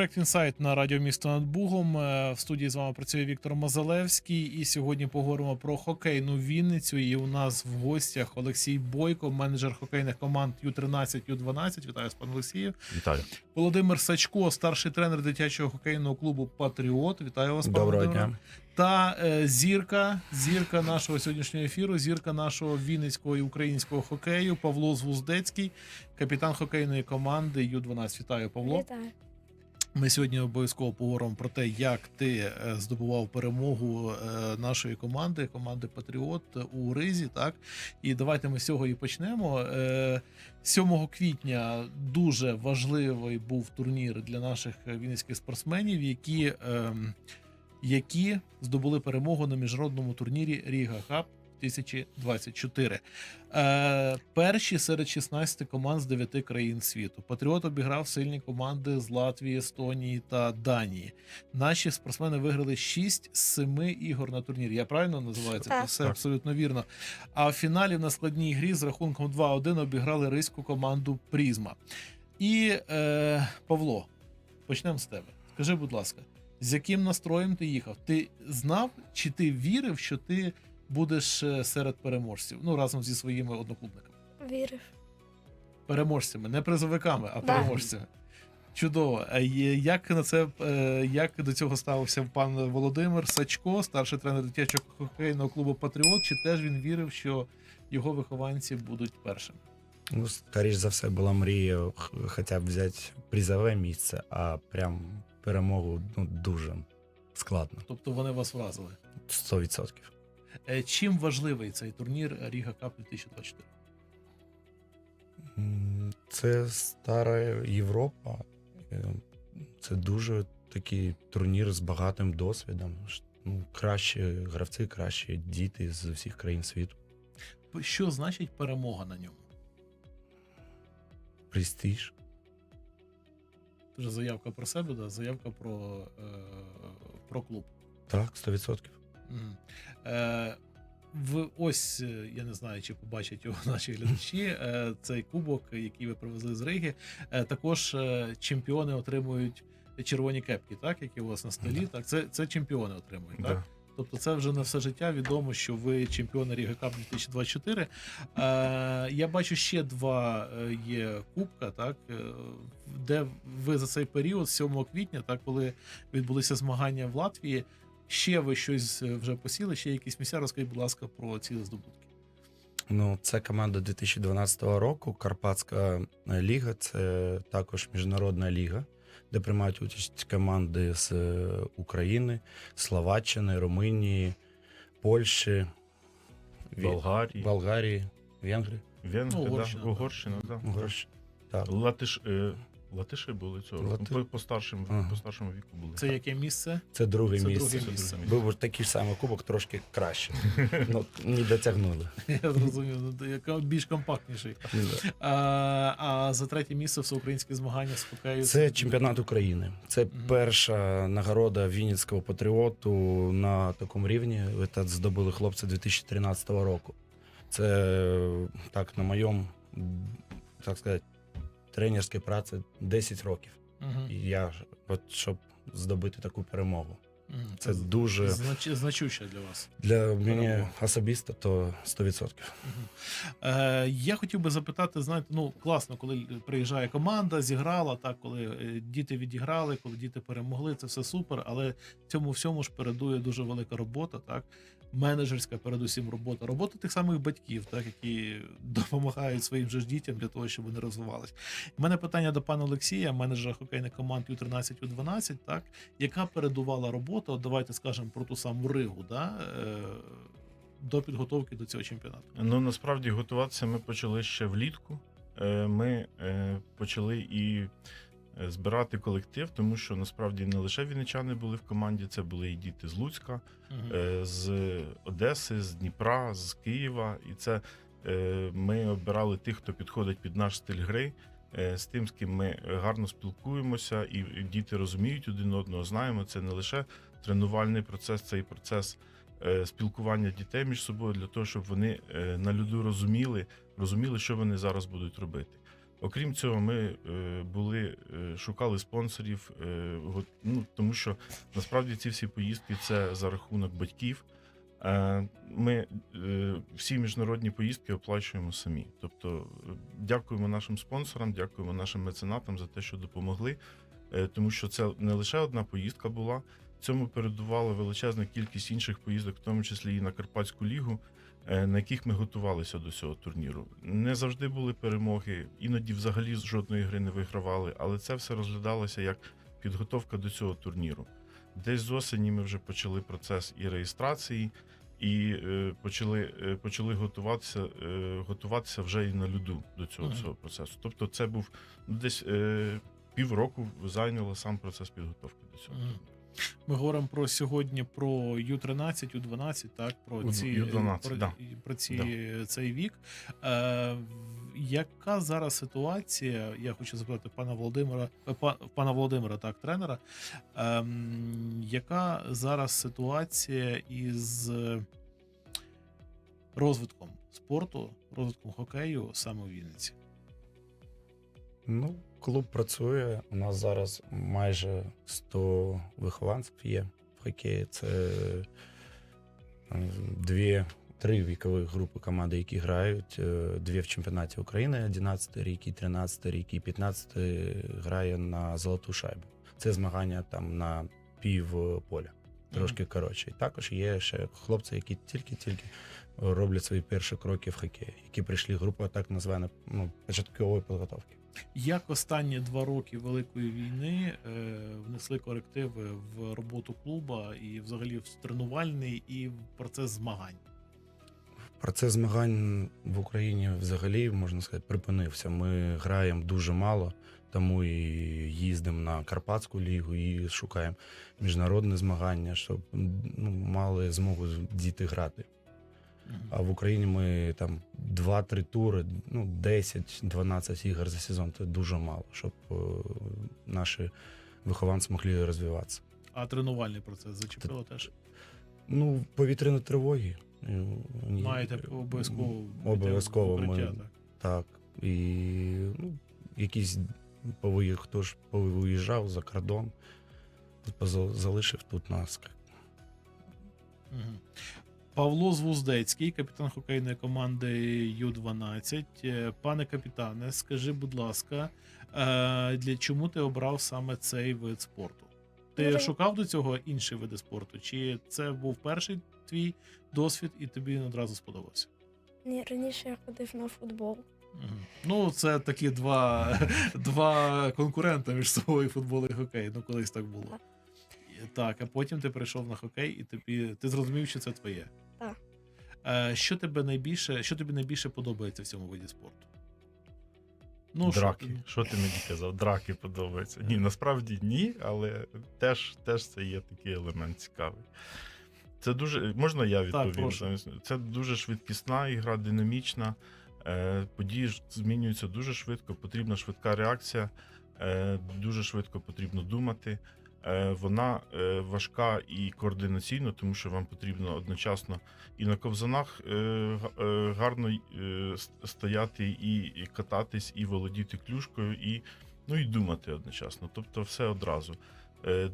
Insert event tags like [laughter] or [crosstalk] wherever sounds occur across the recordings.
Проект інсайт на радіо місто над Бугом. Е, В студії з вами працює Віктор Мазалевський. І сьогодні поговоримо про хокейну Вінницю. І у нас в гостях Олексій Бойко, менеджер хокейних команд Ю-13, Ю-12. Вітаю вас, пан Олексію. Вітаю. Володимир Сачко, старший тренер дитячого хокейного клубу Патріот. Вітаю вас, пане Доброго дня. Та е, зірка, зірка нашого сьогоднішнього ефіру, зірка нашого вінницького і українського хокею Павло Звуздецький, капітан хокейної команди Ю-12. Вітаю, Павло. Вітаю. Ми сьогодні обов'язково поговоримо про те, як ти е, здобував перемогу е, нашої команди, команди Патріот у Ризі. Так і давайте ми з цього і почнемо. Е, 7 квітня дуже важливий був турнір для наших вінницьких спортсменів, які, ем, які здобули перемогу на міжнародному турнірі Ріга Хаб. 2024. Е, перші серед 16 команд з 9 країн світу. Патріот обіграв сильні команди з Латвії, Естонії та Данії. Наші спортсмени виграли 6 з 7 ігор на турнірі. Я правильно називаю це? Так. Це все Так. абсолютно вірно. А в фіналі на складній грі з рахунком 2-1 обіграли ризьку команду Прізма. І е, Павло, почнемо з тебе. Скажи, будь ласка, з яким настроєм ти їхав? Ти знав чи ти вірив, що ти будеш е, серед переможців? Ну разом зі своїми одноклубниками. Вірив. Переможцями, не призовиками, а Да. переможцями. Чудово. А як на це е, як до цього ставився пан Володимир Сачко, старший тренер дитячого хокейного клубу Патріот? Чи теж він вірив, що його вихованці будуть першими? Ну, скоріш за все, була мрія хоча б взяти призове місце, а прям перемогу ну, дуже складно. Тобто вони вас вразили. 100%. Е, Чим важливий цей турнір Ріга Кап 2024? Це стара Європа. Е, Це дуже такий турнір з багатим досвідом. Ну, кращі гравці, кращі діти з усіх країн світу. Що значить перемога на ньому? Престиж. Це заявка про себе, да? заявка про, е, про клуб. Так, 100%. Е, в ось е, я не знаю, чи побачать його [laughs] наші глядачі. Е, цей кубок, який ви привезли з Риги. Також чемпіони отримують червоні кепки, так які у вас на столі. Так, це, це чемпіони отримують. Так? Тобто, це вже на все життя відомо, що ви чемпіони Ріга Кап 2024. Е, я бачу ще два є кубка, так де ви за цей період, з 7 квітня, так коли відбулися змагання в Латвії. Ще ви щось е, вже посіли, ще якісь місця. Розкажіть, будь ласка, про ці здобутки. Ну, це команда 2012 року. Карпатська ліга, це також міжнародна ліга, де приймають участь команди з е, України, Словаччини, Румунії, Польщі, Болгарії, Болгарії, Венгрії, Ну, Угорщина, да, Угорщина, да. Угорщина. Так. Латиш, е, Латиші були цього року. Лати- По, по, старшим, Ага. по старшому віку були. Це яке місце? Це друге Це місце. друге місце. Був такий самий кубок, трошки краще. [laughs] ну, не дотягнули. Я зрозумів, ну, більш компактніший. А, а за третє місце всеукраїнське змагання з хокею. Це чемпіонат України. Це перша нагорода Вінницького патріоту на такому рівні. Це здобули хлопці 2013 року. Це так, на моєму, так сказати, тренерській праці 10 років. Мгм. І я от щоб здобути таку перемогу. Мгм. Це дуже знач, значуще для вас. для мене особисто, то 100%. Мгм. Е, я хотів би запитати, знаєте, ну класно, коли приїжджає команда, зіграла, так, коли е, діти відіграли, коли діти перемогли, це все супер. Але цьому всьому ж передує дуже велика робота, так. Менеджерська, передусім, робота, робота тих самих батьків, так, які [laughs] допомагають своїм же ж дітям для того, щоб вони розвивались. У мене питання до пана Олексія, менеджера хокейних команд Ю-13, Ю-12, так, яка передувала робота, от давайте скажемо про ту саму Ригу, да, е, до підготовки до цього чемпіонату. Ну насправді готуватися ми почали ще влітку. Е, Ми е, почали і збирати колектив, тому що насправді не лише вінничани були в команді, це були і діти з Луцька, е, з Одеси, з Дніпра, з Києва. І це е, ми обирали тих, хто підходить під наш стиль гри. е, З тим, з ким ми гарно спілкуємося, і діти розуміють один одного. Знаємо, це не лише тренувальний процес, це і процес спілкування дітей між собою для того, щоб вони на льоду розуміли, розуміли, що вони зараз будуть робити. Окрім цього, ми е, були, е, шукали спонсорів, е, ну, тому що насправді ці всі поїздки це за рахунок батьків. Ми всі міжнародні поїздки оплачуємо самі. Тобто, дякуємо нашим спонсорам, дякуємо нашим меценатам за те, що допомогли. Тому що це не лише одна поїздка була. Цьому передувала величезна кількість інших поїздок, в тому числі і на Карпатську лігу, на яких ми готувалися до цього турніру. Не завжди були перемоги, іноді взагалі жодної гри не вигравали, але це все розглядалося як підготовка до цього турніру. Десь з осені ми вже почали процес і реєстрації, і е, почали, е, почали готуватися, е, готуватися вже і на льоду до цього Мгм. всього процесу. Тобто, це був ну, десь е, півроку зайняло сам процес підготовки до цього. Мгм. турніру. Ми говоримо про сьогодні про Ю-13, Ю-12, так, про ці, Ю-12, про, да. про ці, цей вік. Е, яка зараз ситуація? Я хочу запитати пана Володимира, е, па- пана Володимира, так, тренера. Ем, яка зараз ситуація із розвитком спорту, розвитком хокею саме у Вінниці? Ну, клуб працює. У нас зараз майже 100 вихованців є в хокеї. Це е, дві, три вікові групи команди, які грають. Е, Дві в чемпіонаті України, 11 рік, і 13 рік, і 15 грає на золоту шайбу. Це змагання там на пів поля. Трошки коротше. І також є ще хлопці, які тільки-тільки роблять свої перші кроки в хокеї, які прийшли група так названа ну, початкової підготовки. Як останні два роки Великої війни е, внесли корективи в роботу клуба і взагалі в тренувальний і в процес змагань? Процес змагань в Україні взагалі можна сказати припинився. Ми граємо дуже мало, тому і їздимо на Карпатську лігу і шукаємо міжнародне змагання, щоб ну, мали змогу діти грати. А в Україні ми там 2-3 тури, ну 10-12 ігор за сезон це дуже мало, щоб е, наші вихованці могли розвиватися. А тренувальний процес зачепило теж. Ну, повітряні тривоги. е, вони- Маєте обов'язково Обов'язково укриття, ми- так. Так. І ну, якісь повиїх, хто ж повиїжджав за кордон, залишив тут нас. Мгм. Павло Звуздецький, капітан хокейної команди Ю-12. Е, Пане капітане, скажи, будь ласка, е, для чому ти обрав саме цей вид спорту? Ти Дуже- шукав до цього інші види спорту? Чи це був перший твій досвід і тобі він одразу сподобався? Ні, раніше я ходив на футбол. Ну, це такі два, [laughs] два конкурента між собою футбол і хокей. Ну, колись так було. Так. А потім ти прийшов на хокей, і тобі ти зрозумів, що це твоє. Так. Е, що тебе найбільше, що тобі найбільше подобається в цьому виді спорту? Ну, драки. Що ти мені казав? Драки подобаються. Ні, насправді ні, але теж, теж це є такий елемент цікавий. Це дуже. Можна я відповім? прошу. це дуже швидкісна ігра, динамічна. Е, події змінюються дуже швидко, потрібна швидка реакція, е, дуже швидко потрібно думати. Е, вона е, важка і координаційно, тому що вам потрібно одночасно і на ковзанах е, га- гарно стояти і, кататись, і володіти клюшкою, і, ну, і думати одночасно. Тобто все одразу.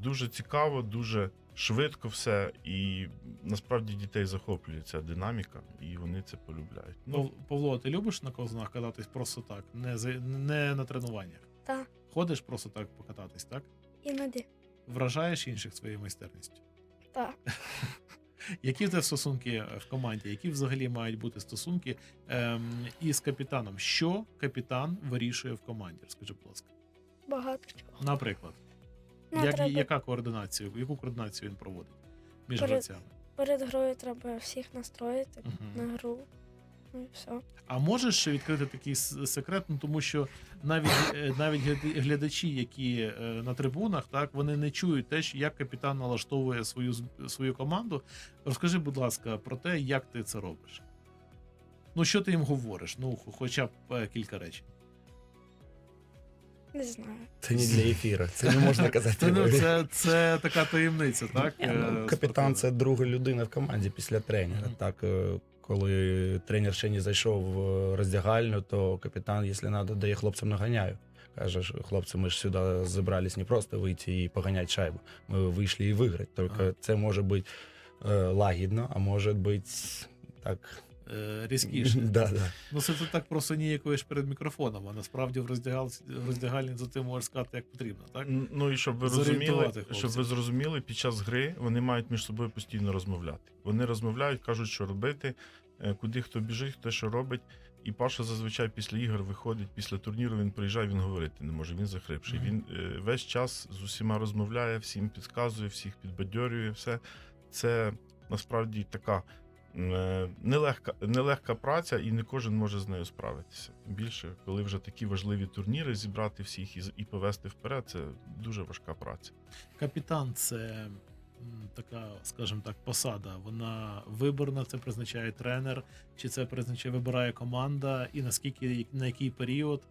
Дуже цікаво, дуже швидко все, і насправді дітей захоплює ця динаміка, і вони це полюбляють. Ну, Павло, ти любиш на ковзнах кататись просто так, не, за- не на тренуваннях? Та Ходиш просто так покататись, так? іноді. Вражаєш інших своєю майстерністю. Та. [laughs] Які в тебе стосунки в команді? Які взагалі мають бути стосунки ем, із капітаном? Що капітан вирішує в команді? Скажи, будь ласка. Багато чого. Наприклад, Ну, як, треба, яка координація? Яку координацію він проводить між Перед- гравцями? Перед грою треба всіх настроїти Мгм. на гру. Ну і все. А можеш ще відкрити такий секрет? Ну тому що навіть е, навіть глядачі, які е, на трибунах, так вони не чують те, як капітан налаштовує свою свою команду. Розкажи, будь ласка, про те, як ти це робиш. Ну, що ти їм говориш? Ну, хоча б е, кілька речень. Не знаю. Це не для ефіру, це не можна казати. Це, ну, це, це така таємниця, так? Ну, капітан це друга людина в команді після тренера. Мгм. Так, е, коли тренер ще не зайшов в роздягальню, то капітан, якщо треба, дає хлопцям наганяю. Каже, хлопці, ми ж сюди зібрались не просто вийти і поганяти шайбу. Ми вийшли і виграти. Тільки це може бути е, лагідно, а може бути так. Е, різкіше. [laughs] Да, да. Ну, це ти так просто ніякуєш перед мікрофоном, а насправді в роздягал- роздягальні за тим можеш сказати, як потрібно, так? Ну і щоб ви розуміли, щоб ви зрозуміли, під час гри вони мають між собою постійно розмовляти. Вони розмовляють, кажуть, що робити, е, куди хто біжить, хто що робить. І Паша зазвичай після ігор виходить, після турніру він приїжджає, він говорити не може, він захрипший. Мгм. Він е, весь час з усіма розмовляє, всім підказує, всіх підбадьорює. Все це насправді така нелегка, нелегка праця, і не кожен може з нею справитися. Тим більше, коли вже такі важливі турніри зібрати всіх і, і повести вперед, це дуже важка праця. Капітан це така, скажімо так, посада. Вона виборна, це призначає тренер, чи це призначає, вибирає команда, і наскільки на який період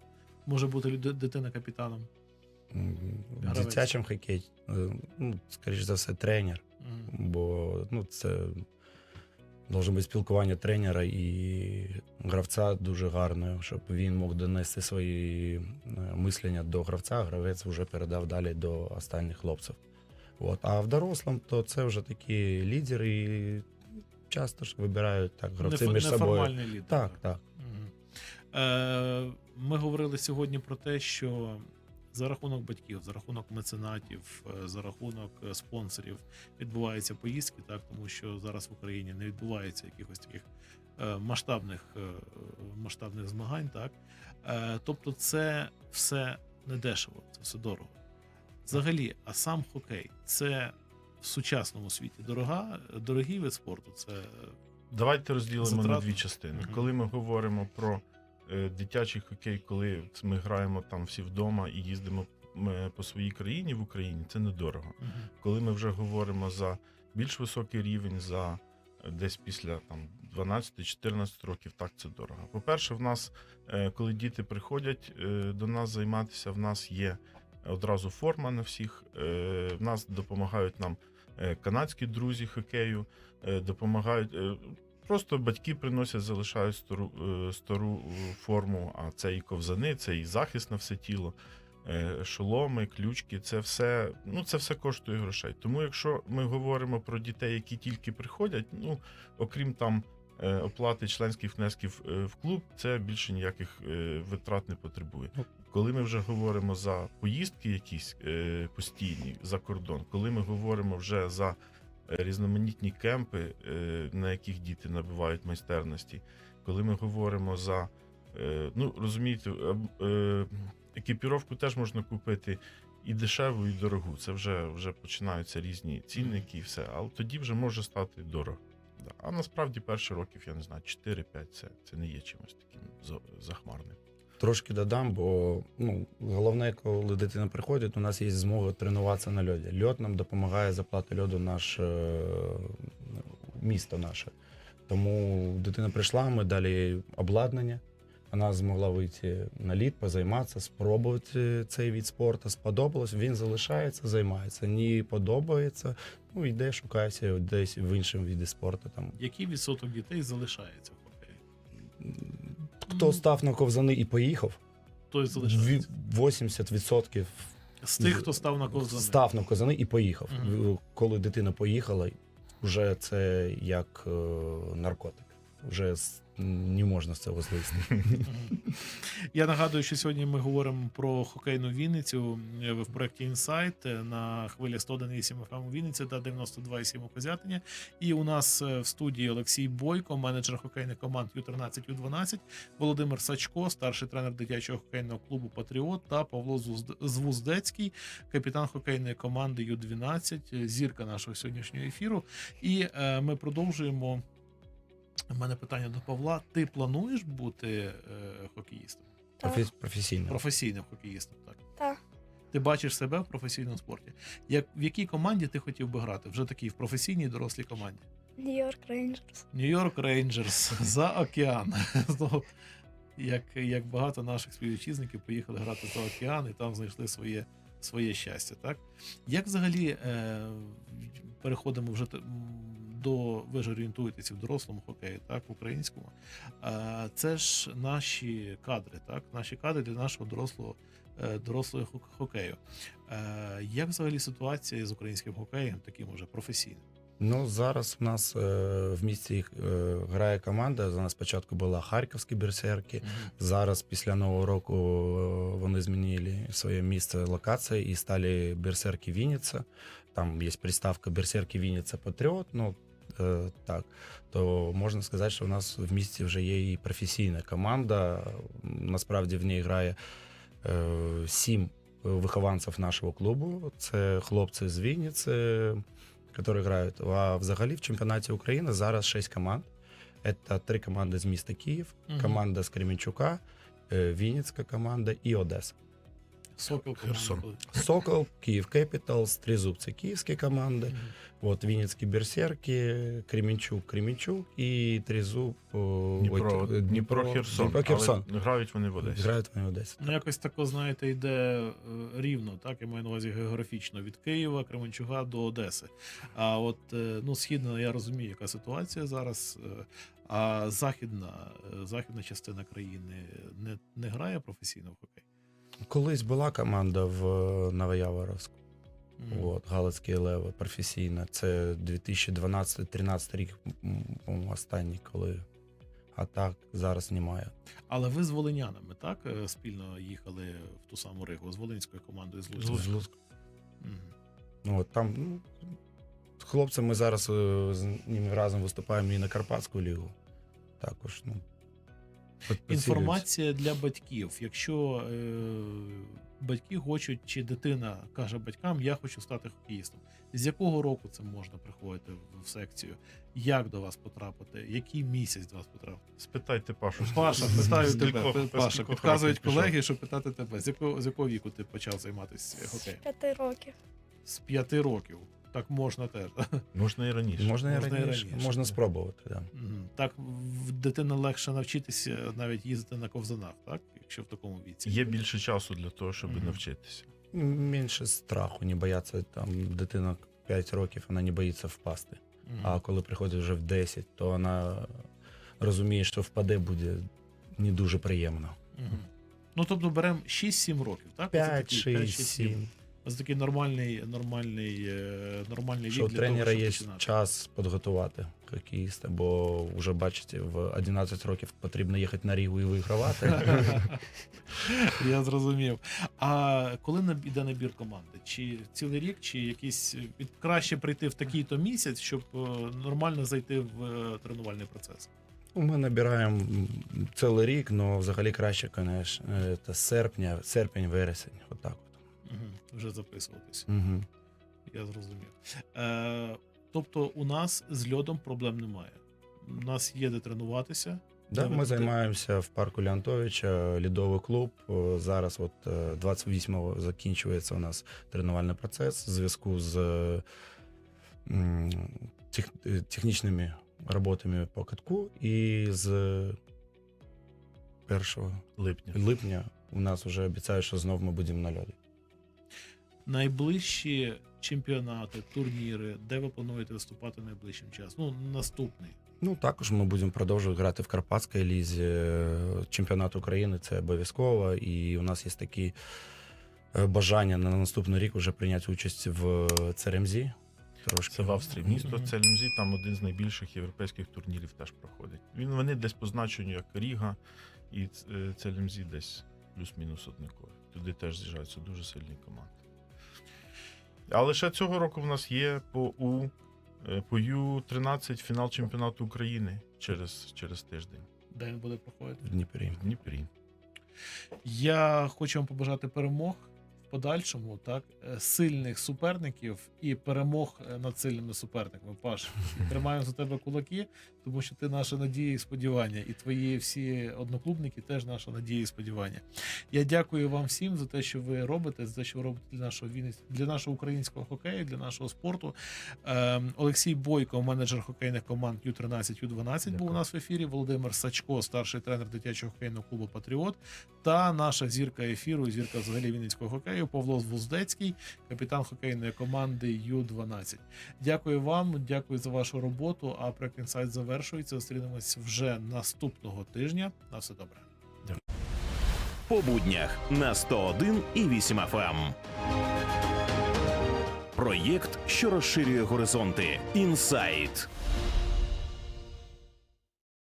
може бути дитина капітаном. В дитячому хокеї, е, ну, скоріш за все, тренер. Мгм. бо ну, це може бути спілкування тренера і гравця дуже гарне, щоб він мог донести свої е, мислення до гравця, гравець вже передав далі до останніх хлопців. От. А в дорослому то це вже такі лідери, і часто ж вибирають так гравці Нефо- між собою. лідер. Так, так. Мгм. Е, Ми говорили сьогодні про те, що за рахунок батьків, за рахунок меценатів, е, за рахунок е, спонсорів відбуваються поїздки, так тому що зараз в Україні не відбувається якихось таких е, масштабних масштабних змагань. Так тобто, це все не дешево, це все дорого. Взагалі, а сам хокей це в сучасному світі дорога, дорогий вид спорту. Це Давайте розділимо на дві частини. Мгм. Коли ми говоримо про дитячий хокей, коли ми граємо там всі вдома і їздимо е, по своїй країні в Україні, це недорого. мгм. Коли ми вже говоримо за більш високий рівень, за е, десь після там 12-14 років, так це дорого. По-перше, в нас, е, коли діти приходять е, до нас займатися, в нас є одразу форма на всіх. е, В нас допомагають нам е, канадські друзі хокею, е, допомагають. Просто батьки приносять, залишають стару, е, стару е, форму, а це і ковзани, це і захист на все тіло е, шоломи, ключки, це все, ну, це все коштує грошей. Тому якщо ми говоримо про дітей, які тільки приходять, ну, окрім там оплати членських внесків в клуб, це більше ніяких витрат не потребує. Ну. Коли ми вже говоримо за поїздки якісь постійні за кордон, коли ми говоримо вже за різноманітні кемпи, е, на яких діти набувають майстерності, коли ми говоримо за е, ну розумієте, е, екіпіровку теж можна купити і дешеву, і дорогу. Це вже, вже починаються різні цінники і все. Але тоді вже може стати дорого. А насправді перші років, я не знаю, 4-5 це, це не є чимось таким захмарним. Трошки додам, бо ну, головне, коли дитина приходить, у нас є змога тренуватися на льоді. Льод нам допомагає заплати льоду наш е, місто наше. Тому дитина прийшла, ми дали обладнання. Вона змогла вийти на лід, позайматися, спробувати цей від спорту. Сподобалось, він залишається, займається. Не подобається, ну йде, шукається десь в іншому віді спорту. Там Який відсоток дітей залишається в хокеї? Хто став на ковзани і поїхав, Той залишається. 80% З тих, хто став на ковзани. став на ковзани і поїхав. Коли дитина поїхала, вже це як е, наркотик. Вже не можна з цього злисти. Я нагадую, що сьогодні ми говоримо про хокейну Вінницю е, в проєкті Інсайт на хвилі 101,8 FM у Вінниці та 92,7 у Козятині. І у нас е, в студії Олексій Бойко, менеджер хокейних команд Ю-13, Ю-12, Володимир Сачко, старший тренер дитячого хокейного клубу Патріот та Павло Звуздецький, капітан хокейної команди Ю-12, е, зірка нашого сьогоднішнього ефіру. І е, ми продовжуємо. У мене питання до Павла. Ти плануєш бути е, хокеїстом? Так, Профі- Професійним хокеїстом, так? так. Ти бачиш себе в професійному спорті. Як, в якій команді ти хотів би грати? Вже такій в професійній дорослій команді? Нью-Йорк Рейнджерс. Нью-Йорк Рейнджерс за океан. [laughs] Знову, як, як багато наших співвітчизників поїхали грати за океан і там знайшли своє, своє щастя. Так? Як взагалі е, переходимо вже до ви ж орієнтуєтеся в дорослому хокеї, так, в українському. Це ж наші кадри, так, наші кадри для нашого дорослого е, дорослого хокею. Е, Як взагалі ситуація з українським хокеєм, таким уже професійним? Ну, зараз у нас е, в місті е, грає команда. За нас спочатку була Харківські берсерки. Зараз, після нового року, е, вони змінили своє місце локації і стали берсерки Вінниця. Там є приставка Берсерки Вінниця Патріот. Ну так, то можна сказати, що у нас в місті вже є і професійна команда. Насправді в ній грає е, сім вихованців нашого клубу. Це хлопці з Вінниці, які грають. А взагалі в чемпіонаті України зараз шість команд. Це три команди з міста Київ, команда з Кременчука, е, Вінницька команда і Одеса. Сокол Херсон. Сокол, Київ Кепіталс, Тризуб це київські команди. От Вінницькі Берсерки, Кременчук, Кременчук і Тризуб. о, Дніпро, ой, Дніпро, Херсон. Дніпро, Херсон. Але грають вони в Одесі. Грають вони в Одесі. Ну, якось тако, знаєте, йде е, рівно, так, я маю на увазі географічно від Києва, Кременчуга до Одеси. А от е, ну, східна, я розумію, яка ситуація зараз. е, А західна, західна частина країни не, не грає професійно в хокей. Колись була команда в е, Новояворовську. Мгм. От, Галицькі Леви професійна. Це 2012-13 рік, по-моєму, останній, коли. А так зараз немає. Але ви з волинянами, так, е, спільно їхали в ту саму Ригу з волинською командою з Луцька. З Луцька. Ну, от там, ну, з хлопцями зараз е, з ними разом виступаємо і на Карпатську лігу. Також, ну. Інформація для батьків. Якщо е, батьки хочуть, чи дитина каже батькам, я хочу стати хокеїстом. З якого року це можна приходити в, в секцію? Як до вас потрапити? Який місяць до вас потрапити? Спитайте Пашу. Паша, питаю тебе. Паша, підказують колеги, що питати тебе. З якого з якого віку ти почав займатися хокеєм? П'яти років. З п'яти років. Так можна теж. Можна і раніше. Можна, і Можна і раніше, раніше, можна спробувати, Да. Мгм. Так в дитина легше навчитися навіть їздити на ковзанах, так? Якщо в такому віці. Є більше часу для того, щоб Мгм. навчитися. Менше страху, не бояться там дитина 5 років, вона не боїться впасти. Мгм. А коли приходить вже в 10, то вона розуміє, що впаде буде не дуже приємно. Мгм. Ну, тобто беремо 6-7 років, так? Оце 5, такий 6, 7. Це такий нормальний, нормальний, е, нормальний Що вік для тренера того, щоб є починати. час підготувати хокеїста, бо вже бачите, в 11 років потрібно їхати на Рігу і вигравати. [laughs] Я зрозумів. А коли іде набір команди? Чи цілий рік, чи якийсь краще прийти в такий-то місяць, щоб е, нормально зайти в е, тренувальний процес? Ну, Ми набираємо цілий рік, але взагалі краще, звісно, це серпня, серпень, вересень. Отак от. Угу. Вже записуватись. Угу. Я зрозумів. Е, тобто, у нас з льодом проблем немає. У нас є де тренуватися. Да, ми займаємося в парку Леонтовича, лідовий клуб. Зараз, от е, 28-го закінчується у нас тренувальний процес в зв'язку з е, тех, е, технічними роботами по катку. І з 1 Липня. липня у нас вже обіцяють, що знов ми будемо на льоді. Найближчі чемпіонати, турніри, де ви плануєте виступати найближчим часом? Ну, наступний. Ну, також ми будемо продовжувати грати в Карпатській лізі. Е, Чемпіонат України це обов'язково. І у нас є такі е, бажання на наступний рік вже прийняти участь в ЦРМЗ. Трошки Це в Австрії. Місто Мгм. Целемзі, там один з найбільших європейських турнірів теж проходить. Він вони десь по значенню як Ріга, і е, Целемзі десь плюс-мінус однакові. Туди теж з'їжджаються дуже сильні команди. Але лише цього року в нас є по У е, по Ю-13 фінал чемпіонату України через, через тиждень Де він буде проходити? в Дніпрі. в Дніпрі. Я хочу вам побажати перемог подальшому, так е, сильних суперників і перемог е, над сильними суперниками. Паш, [laughs] тримаємо за тебе кулаки, тому що ти наша надія і сподівання, і твої всі одноклубники теж наша надія і сподівання. Я дякую вам всім за те, що ви робите, за те, що ви робите для нашого Вінниць, для нашого українського хокею, для нашого спорту. Ем, Олексій Бойко, менеджер хокейних команд Ю-13, Ю-12, був у нас в ефірі. Володимир Сачко, старший тренер дитячого хокейного клубу Патріот та наша зірка ефіру, зірка взагалі Вінницького хокею, Чернігів, Павло Звуздецький, капітан хокейної команди Ю-12. Дякую вам, дякую за вашу роботу. А проект інсайт завершується. Зустрінемось вже наступного тижня. На все добре. по буднях на 101 і 8 FM. Проєкт, що розширює горизонти. Інсайт.